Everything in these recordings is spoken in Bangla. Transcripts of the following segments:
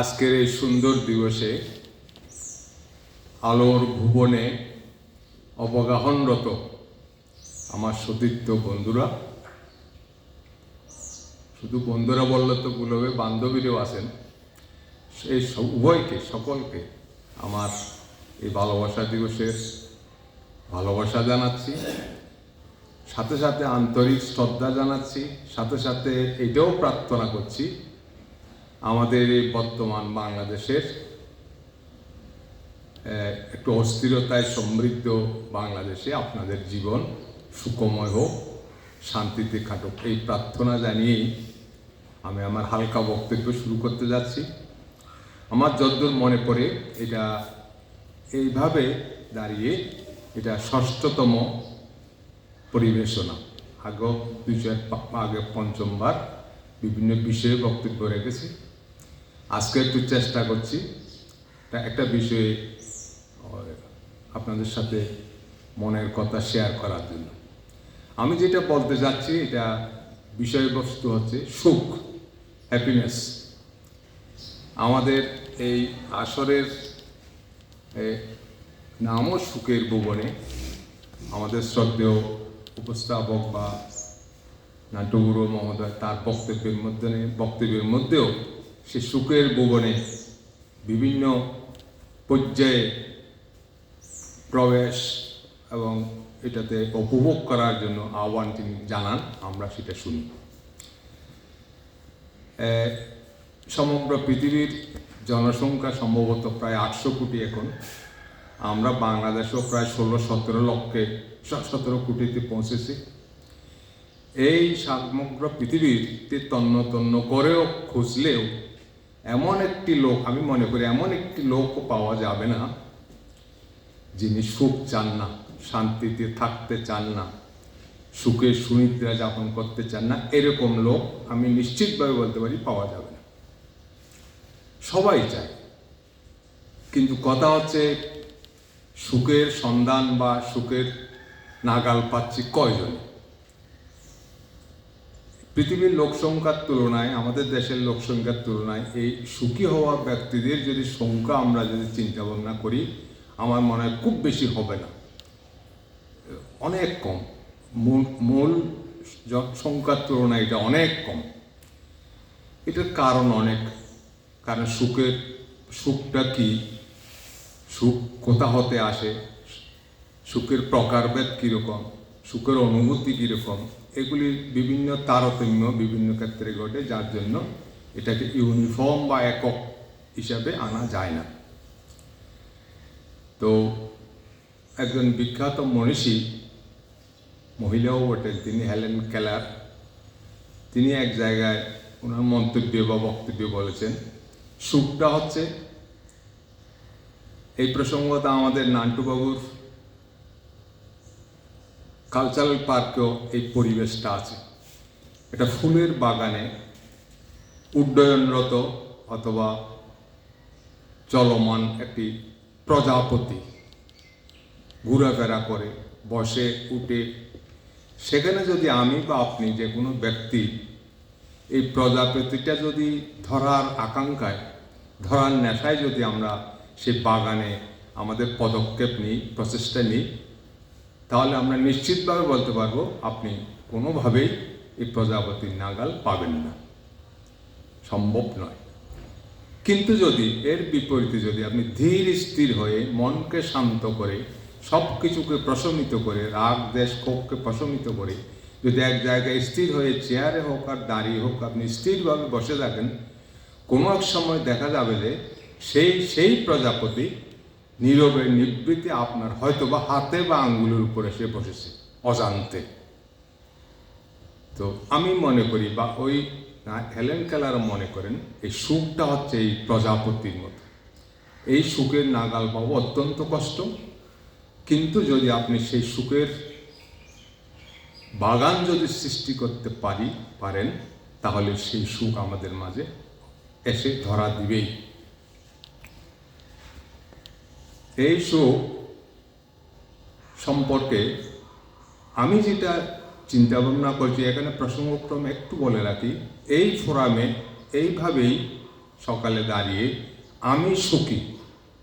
আজকের এই সুন্দর দিবসে আলোর ভুবনে অবগাহনরত আমার সতীর্থ বন্ধুরা, শুধু বন্ধুরা বললে তো ভুল হবে, বান্ধবীরাও আছেন, সেই উভয়কে, সকলকে আমার এই ভালোবাসা দিবসের ভালোবাসা জানাচ্ছি। সাথে সাথে আন্তরিক শ্রদ্ধা জানাচ্ছি। সাথে সাথে এটাও প্রার্থনা করছি আমাদের এই বর্তমান বাংলাদেশের একটু অস্থিরতায় সমৃদ্ধ বাংলাদেশে আপনাদের জীবন সুখময় হোক, শান্তিতে কাটুক। এই প্রার্থনা জানিয়েই আমি আমার হালকা বক্তব্য শুরু করতে যাচ্ছি। আমার যদ্দূর মনে পড়ে, এটা এইভাবে দাঁড়িয়ে এটা ষষ্ঠতম পরিবেশনা। আগে পা- আগে পঞ্চমবার বিভিন্ন বিষয়ে বক্তব্য রেখেছি। আজকে একটু চেষ্টা করছি। একটা বিষয়ে আপনাদের সাথে মনের কথা শেয়ার করার জন্য। আমি যেটা বলতে যাচ্ছি, এটা বিষয়বস্তু হচ্ছে সুখ হ্যাপিনেস আমাদের এই আসরের নামও সুখের ভুবনে আমাদের শ্রদ্ধেয় উপস্থাপক বা নাট্যগুরু মহোদয় তার বক্তব্যের মধ্যে, বক্তব্যের মধ্যেও সে সুখের ভুবনে বিভিন্ন পর্যায়ে প্রবেশ এবং এটাতে উপভোগ করার জন্য আহ্বান তিনি জানান, আমরা সেটা শুনি। সমগ্র পৃথিবীর জনসংখ্যা সম্ভবত প্রায় আটশো কোটি এখন। আমরা বাংলাদেশও প্রায় ষোলো, সতেরো লক্ষে, সতেরো কোটিতে পৌঁছেছি। এই সমগ্র পৃথিবীতে তন্ন তন্ন করেও খুঁজলেও এমন একটি লোক, আমি মনে করি এমন একটি লোকও পাওয়া যাবে না যিনি সুখ চান না, শান্তিতে থাকতে চান না, সুখে সুনিদ্রা যাপন করতে চান না, এরকম লোক আমি নিশ্চিতভাবে বলতে পারি পাওয়া যাবে না। সবাই চায়। কিন্তু কথা হচ্ছে, সুখের সন্ধান বা সুখের নাগাল পাচ্ছি কয়জন? পৃথিবীর লোকসংখ্যার তুলনায়, আমাদের দেশের লোকসংখ্যার তুলনায় এই সুখী হওয়া ব্যক্তিদের যদি সংখ্যা আমরা যদি চিন্তা ভাবনা করি, আমার মনে হয় খুব বেশি হবে না। অনেক কম। মূল সংখ্যার তুলনায় এটা অনেক কম। এটার কারণ অনেক। কারণ সুখের, সুখটা কি? সুখ কোথা হতে আসে? সুখের প্রকারভেদ কীরকম? সুখের অনুভূতি কীরকম? এগুলি বিভিন্ন তারতম্য বিভিন্ন ক্ষেত্রে ঘটে, যার জন্য এটাকে ইউনিফর্ম বা একক হিসাবে আনা যায় না। তো একজন বিখ্যাত মনীষী, মহিলাও বটেন তিনি হেলেন কেলার। তিনি এক জায়গায় ওনার মন্তব্য বা বক্তব্য বলেছেন, সুখটা হচ্ছে এই প্রসঙ্গটা আমাদের নান্টুবাবুর কালচারাল পার্কেও এই পরিবেশটা আছে। এটা ফুলের বাগানে উড্ডয়নরত অথবা চলমান একটি প্রজাপতি ঘোরাফেরা করে, বসে, উঠে। সেখানে যদি আমি বা আপনি যে কোনো ব্যক্তি এই প্রজাপতিটা যদি ধরার আকাঙ্ক্ষায়, ধরার নেশায় যদি আমরা সেই বাগানে আমাদের পদক্ষেপ নিই, প্রচেষ্টা নিই তাহলে আমরা নিশ্চিতভাবে বলতে পারব, আপনি কোনোভাবেই এই প্রজাপতির নাগাল পাবেন না। সম্ভব নয়। কিন্তু যদি, এর বিপরীতে যদি আপনি ধীর স্থির হয়ে মনকে শান্ত করে সব কিছুকে প্রশমিত করে, রাগ, দেশ, ক্ষোভকে প্রশমিত করে, যদি এক জায়গায় স্থির হয়ে চেয়ারে হোক আর দাঁড়িয়ে হোক, আপনি স্থিরভাবে বসে থাকেন, কোনো এক সময় দেখা যাবে যে সেই সেই প্রজাপতি নীরবে নিবৃত্তি আপনার হয়তো বা হাতে বা আঙ্গুলের উপরে সে বসেছে, অজান্তে। তো আমি মনে করি বা ওই হেলেন কেলার মনে করেন, এই সুখটা হচ্ছে এই প্রজাপতির মতো। এই সুখের নাগাল পাওয়া অত্যন্ত কষ্ট। কিন্তু যদি আপনি সেই সুখের বাগান যদি সৃষ্টি করতে পারি, পারেন, তাহলে সেই সুখ আমাদের মাঝে এসে ধরা দিবেই। এই সুখ সম্পর্কে আমি যেটা চিন্তা ভাবনা করছি, এখানে প্রসঙ্গক্রমে একটু বলে রাখি, এই ফোরামে এইভাবেই সকালে দাঁড়িয়ে আমি সুখী।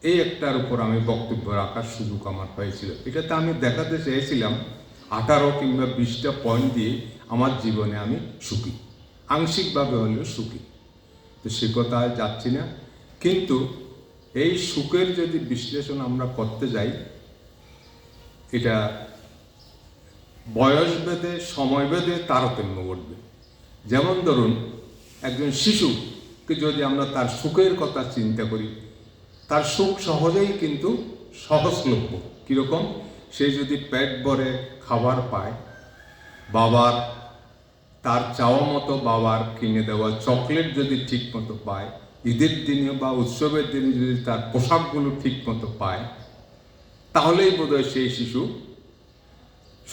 এই একটার উপর আমি বক্তব্য রাখার সুযোগ আমার হয়েছিল। এটাতে আমি দেখাতে চেয়েছিলাম, আঠারো কিংবা বিশটা পয়েন্ট দিয়ে আমার জীবনে আমি সুখী। আংশিকভাবে হলেও সুখী। তো সে কথা যাচ্ছি না। কিন্তু এই সুখের যদি বিশ্লেষণ আমরা করতে যাই, এটা বয়স ভেদে সময় ভেদে তারতম্য ঘটবে। যেমন ধরুন, একজন শিশুকে যদি আমরা তার সুখের কথা চিন্তা করি, তার সুখ সহজেই কিন্তু সহজলভ্য। কীরকম? সে যদি পেট ভরে খাবার পায়, বাবার, তার চাওয়া মতো বাবার কিনে দেওয়া চকলেট যদি ঠিক মতো পায় ঈদের দিনে বা উৎসবের দিনে যদি তার পোশাকগুলো ঠিক মতো পায়, তাহলেই বোধহয় সেই শিশু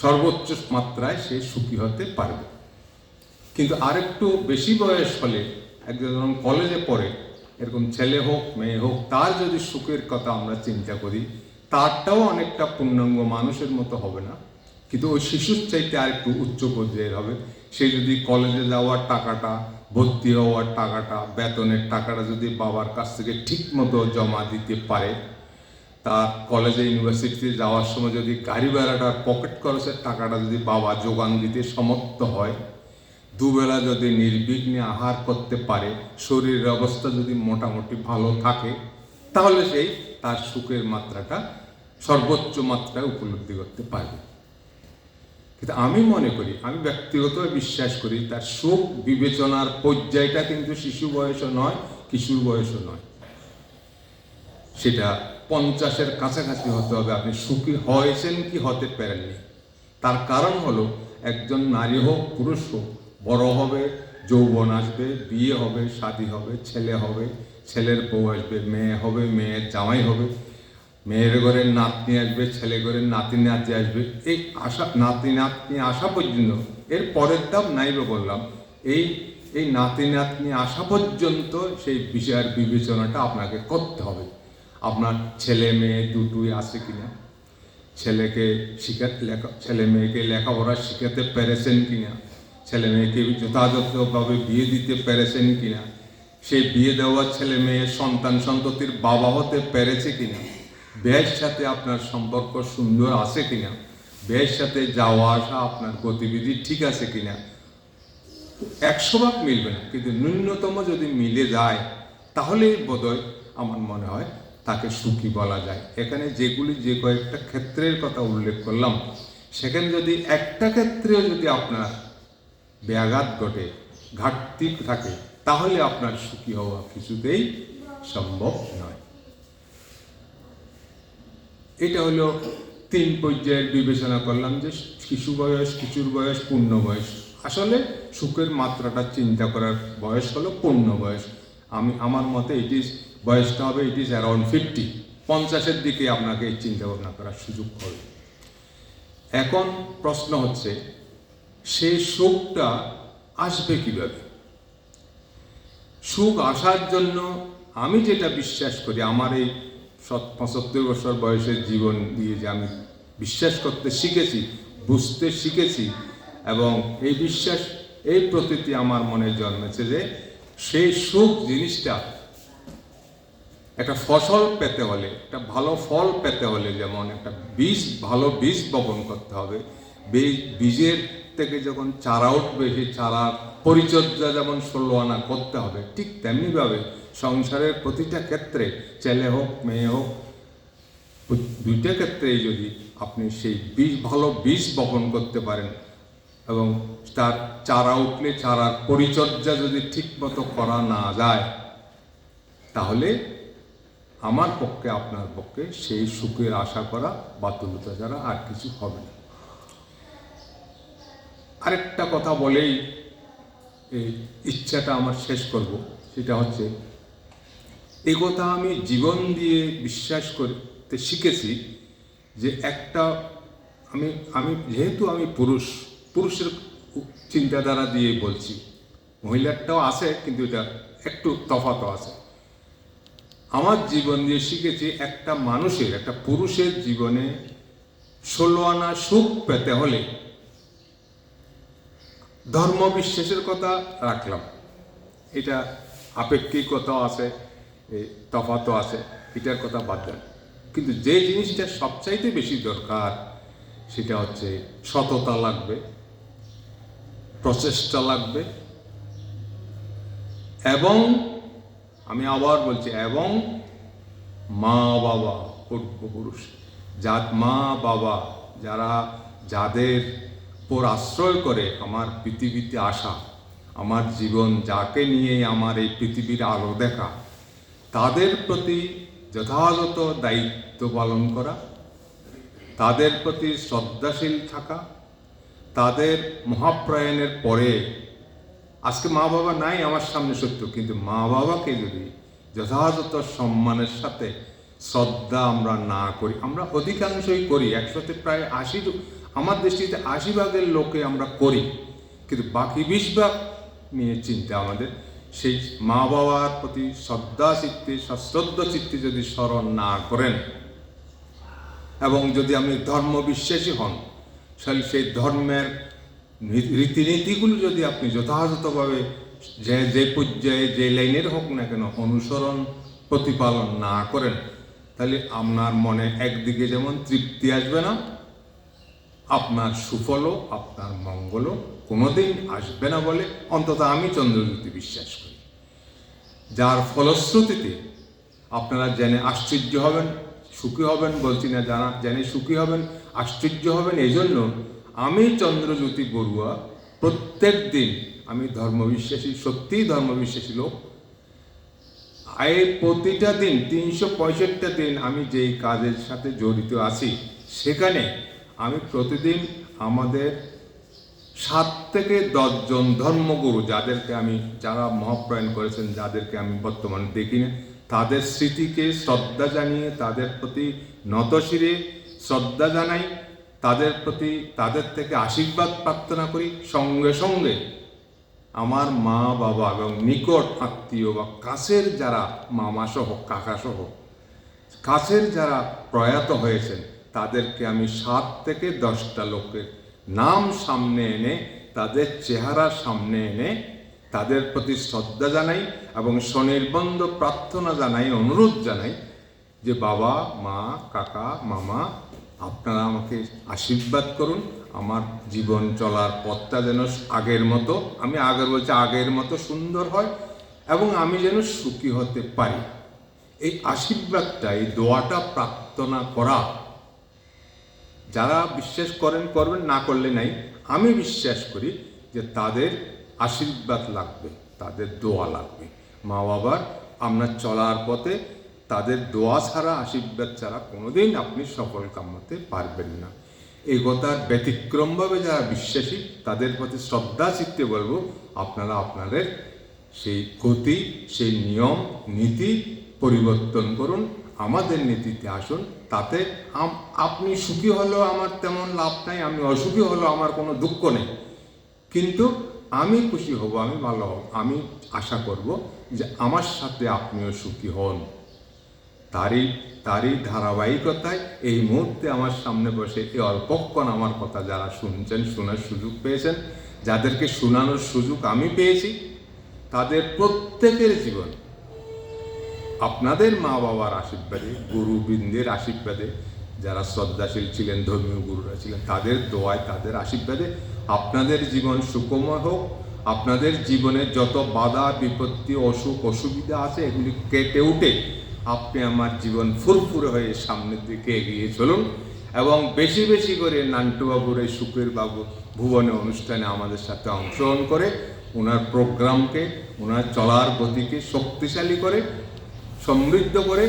সর্বোচ্চ মাত্রায় সে সুখী হতে পারবে। কিন্তু আরেকটু বেশি বয়স হলে, একজন যখন কলেজে পড়ে, এরকম ছেলে হোক, মেয়ে হোক, তার যদি সুখের কথা আমরা চিন্তা করি, তারটাও অনেকটা পূর্ণাঙ্গ মানুষের মতো হবে না। কিন্তু ওই শিশুর চাইতে আর একটু উচ্চ পর্যায়ের হবে। সে যদি কলেজে যাওয়ার টাকাটা ভর্তি হওয়ার টাকাটা, বেতনের টাকাটা যদি বাবার কাছ থেকে ঠিক মতো জমা দিতে পারে, তার কলেজে, ইউনিভার্সিটিতে যাওয়ার সময় যদি গাড়ি ভাড়াটার পকেট খরচের টাকাটা যদি বাবা যোগান দিতে সমর্থ হয়, দুবেলা যদি নির্বিঘ্নে আহার করতে পারে, শরীরের অবস্থা যদি মোটামুটি ভালো থাকে, তাহলে সেই তার সুখের মাত্রাটা সর্বোচ্চ মাত্রায় উপলব্ধি করতে পারবে। কিন্তু আমি মনে করি, আমি ব্যক্তিগতভাবে বিশ্বাস করি, তার সুখ বিবেচনার পর্যায়টা কিন্তু শিশু বয়সও নয়, কিশোর বয়সও নয়। সেটা পঞ্চাশের কাছাকাছি হতে হবে, আপনি সুখী হয়েছেন কি হতে পারেননি। তার কারণ হলো, একজন নারী হোক, পুরুষ হোক, বড় হবে, যৌবন আসবে, বিয়ে হবে, শাদী হবে, ছেলে হবে, ছেলের বউ আসবে, মেয়ে হবে, মেয়ের জামাই হবে মেয়ের ঘরের নাতনি আসবে ছেলে ঘরের নাতি নাতি আসবে। এই আশা, নাতি নাতনি আসা পর্যন্ত, এর পরের দাম নাইবে বললাম, এই এই নাতি নাতনি আসা পর্যন্ত সেই বিষয়ের বিবেচনাটা আপনাকে করতে হবে। আপনার ছেলে মেয়ে দুটোই আছে কিনা? ছেলেকে শিখাতে লেখা, ছেলে মেয়েকে লেখাপড়া শিখাতে পেরেছেন কিনা? ছেলে মেয়েকে যথাযথভাবে বিয়ে দিতে পেরেছেন কিনা? সেই বিয়ে দেওয়া ছেলে মেয়ের সন্তান সন্ততির বাবা হতে পেরেছে কিনা? ব্যয়ের সাথে আপনার সম্পর্ক সুন্দর আছে কিনা? ব্যয়ের সাথে যাওয়া আসা আপনার গতিবিধি ঠিক আছে কিনা? একশো ভাগ মিলবে না, কিন্তু ন্যূনতম যদি মিলে যায় তাহলেই বোধহয় আমার মনে হয় তাকে সুখী বলা যায়। এখানে যেগুলি যে কয়েকটা ক্ষেত্রের কথা উল্লেখ করলাম, সেখানে যদি একটা ক্ষেত্রেও যদি আপনার ব্যাঘাত ঘটে, ঘাটতি থাকে, তাহলে আপনার সুখী হওয়া কিছুতেই সম্ভব নয়। এটা হলো তিন পর্যায়ের বিবেচনা করলাম যে শিশু বয়স, কিশোর বয়স, পূর্ণ বয়স। আসলে সুখের মাত্রাটা চিন্তা করার বয়স হলো পূর্ণ বয়স। আমি, আমার মতে ইট ইজ বয়সটা হবে ইট ইজ অ্যারাউন্ড ফিফটি পঞ্চাশের দিকে আপনাকে এই চিন্তা ভাবনা করার সুযোগ হবে। এখন প্রশ্ন হচ্ছে, সে সুখটা আসবে কীভাবে? সুখ আসার জন্য আমি যেটা বিশ্বাস করি, আমার এই পঁচাত্তর বছর বয়সের জীবন দিয়ে যে আমি বিশ্বাস করতে শিখেছি, বুঝতে শিখেছি এবং এই বিশ্বাস, এই প্রতীতি আমার মনে জন্মেছে যে সেই সুখ জিনিসটা একটা ফসল পেতে হলে, একটা ভালো ফল পেতে হলে যেমন একটা বীজ, ভালো বীজ বপন করতে হবে। বীজ, বীজের থেকে যখন চারা উঠবে, সেই চারার পরিচর্যা যেমন ষোলো আনা করতে হবে, ঠিক তেমনিভাবে সংসারের প্রতিটা ক্ষেত্রে, ছেলে হোক, মেয়ে হোক দুইটা ক্ষেত্রেই যদি আপনি সেই বীজ ভালো বীজ বপন করতে পারেন এবং তার চারা উঠলে, চারার পরিচর্যা যদি ঠিকমতো করা না যায়, তাহলে আমার পক্ষে, আপনার পক্ষে সেই সুখের আশা করা, বাতুলতা ছাড়া আর কিছু হবে না। আরেকটা কথা বলেই এই ইচ্ছাটা আমার শেষ করব, সেটা হচ্ছে এই কথা আমি জীবন দিয়ে বিশ্বাস করতে শিখেছি যে একটা আমি আমি, যেহেতু আমি পুরুষ, পুরুষের চিন্তাধারা দিয়ে বলছি। মহিলারটাও আছে, কিন্তু এটা একটু তফাতও আছে। আমার জীবন দিয়ে শিখেছি একটা মানুষের, একটা পুরুষের জীবনে ষোলো আনা সুখ পেতে হলে ধর্ম বিশ্বাসের কথা রাখলাম। এটা আপেক্ষিকতাও আছে। তফাতও আছে, এটার কথা বাদ দেন। কিন্তু যে জিনিসটা সবচাইতে বেশি দরকার, সেটা হচ্ছে সততা লাগবে, প্রচেষ্টা লাগবে, এবং আমি আবার বলছি, এবং মা বাবা, পূর্বপুরুষ যা মা বাবা, যারা যাদের উপর আশ্রয় করে আমার পৃথিবীতে আসা, আমার জীবন যাকে নিয়ে আমার এই পৃথিবীর আলো দেখা তাদের প্রতি যথাযথ দায়িত্ব পালন করা, তাদের প্রতি শ্রদ্ধাশীল থাকা, তাদের মহাপ্রয়াণের পরে, আজকে মা বাবা নাই আমার সামনে সত্য, কিন্তু মা বাবাকে যদি যথাযথ সম্মানের সাথে শ্রদ্ধা আমরা না করি, আমরা অধিকাংশই করি একসাথে প্রায় আশি আমার দৃষ্টিতে আশি ভাগের লোকে আমরা করি, কিন্তু বাকি বিশ ভাগ নিয়ে চিন্তা আমাদের সেই মা বাবার প্রতি শ্রদ্ধা চিত্তে সশ্রদ্ধ চিত্তে যদি স্মরণ না করেন এবং যদি আপনি ধর্ম বিশ্বাসী হন তাহলে সেই ধর্মের রীতিনীতিগুলো যদি আপনি যথাযথভাবে যে যে পর্যায়ে, যে লাইনের হোক না কেন অনুসরণ, প্রতিপালন না করেন, তাহলে আপনার মনে একদিকে যেমন তৃপ্তি আসবে না আপনার সুফলও, আপনার মঙ্গলও কোনোদিন আসবে না বলে অন্তত আমি চন্দ্রজ্যোতি বিশ্বাস করি। যার ফলশ্রুতিতে আপনারা জেনে আশ্চর্য হবেন, সুখী হবেন বলছি না জানা, জেনে সুখী হবেন, আশ্চর্য হবেন এই জন্য আমি চন্দ্রজ্যোতি বড়ুয়া প্রত্যেক দিন আমি ধর্মবিশ্বাসী, সত্যিই ধর্মবিশ্বাসী লোক। এই প্রতিটা দিন তিনশো পঁয়ষট্টি দিন আমি যেই কাজের সাথে জড়িত আছি, সেখানে আমি প্রতিদিন আমাদের সাত থেকে দশজন ধর্মগুরু যাদেরকে আমি, যারা মহাপ্রয়াণ করেছেন, যাদেরকে আমি বর্তমানে দেখি না তাদের স্মৃতিকে শ্রদ্ধা জানিয়ে, তাদের প্রতি নতশিরে শ্রদ্ধা জানাই, তাদের প্রতি, তাদের থেকে আশীর্বাদ প্রার্থনা করি। সঙ্গে সঙ্গে আমার মা বাবা এবং নিকট আত্মীয় বা কাছের যারা মামাসহ কাকাসহ কাছের যারা প্রয়াত হয়েছেন তাদেরকে আমি সাত থেকে দশটা লোকের নাম সামনে এনে, তাদের চেহারা সামনে এনে, তাদের প্রতি শ্রদ্ধা জানাই এবং স্বনির্বন্ধ প্রার্থনা জানাই, অনুরোধ জানাই যে, বাবা, মা, কাকা, মামা, আপনারা আমাকে আশীর্বাদ করুন। আমার জীবন চলার পথটা যেন আগের মতো। আমি আগের বলছি, আগের মতো সুন্দর হয় এবং আমি যেন সুখী হতে পারি। এই আশীর্বাদটা, এই দোয়াটা প্রার্থনা করা যারা বিশ্বাস করেন, করবেন, না করলে নাই। আমি বিশ্বাস করি যে তাদের আশীর্বাদ লাগবে, তাদের দোয়া লাগবে। মা বাবার আপনার চলার পথে তাদের দোয়া ছাড়া, আশীর্বাদ ছাড়া কোনোদিন আপনি সফল কামাতে পারবেন না। এই কথার ব্যতিক্রমভাবে যারা বিশ্বাসী, তাদের প্রতি শ্রদ্ধা চিত্তে বলব, আপনারা আপনাদের সেই গতি সেই নিয়ম, নীতি পরিবর্তন করুন। আমাদের নীতিতে আসুন, তাতে আপনি সুখী হলেও আমার তেমন লাভ নাই, আমি অসুখী হলেও আমার কোনো দুঃখ নেই। কিন্তু আমি খুশি হব, আমি ভালো হব, আমি আশা করব যে আমার সাথে আপনিও সুখী হন। তারই তারই ধারাবাহিকতায় এই মুহূর্তে আমার সামনে বসে এই অল্পক্ষণ আমার কথা যারা শুনছেন, শোনার সুযোগ পেয়েছেন, যাদেরকে শোনানোর সুযোগ আমি পেয়েছি, তাদের প্রত্যেকের জীবন আপনাদের মা বাবার আশীর্বাদে, গুরুবৃন্দের আশীর্বাদে, যারা শ্রদ্ধাশীল ছিলেন, ধর্মীয় গুরুরা ছিলেন, তাদের দোয়ায়, তাদের আশীর্বাদে আপনাদের জীবন সুখময় হোক। আপনাদের জীবনে যত বাধা, বিপত্তি, অসুখ, অসুবিধা আছে, এগুলি কেটে উঠে আপনি আমার জীবন ফুরফুরে হয়ে সামনের দিকে এগিয়ে চলুন এবং বেশি বেশি করে নান্টুবাবুর এই সুখের বাবু ভুবনে অনুষ্ঠানে আমাদের সাথে অংশগ্রহণ করে, ওনার প্রোগ্রামকে, ওনার চলার গতিকে শক্তিশালী করে সমৃদ্ধ করে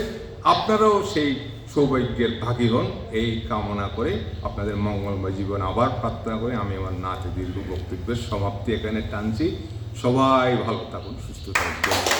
আপনারাও সেই সৌভাগ্যের ভাগী হন এই কামনা করে আপনাদের মঙ্গলময় জীবন আবার প্রার্থনা করে আমি আমার নাচ দীর্ঘ বক্তব্যের সমাপ্তি এখানে টানছি। সবাই ভালো থাকুন, সুস্থ থাকুন।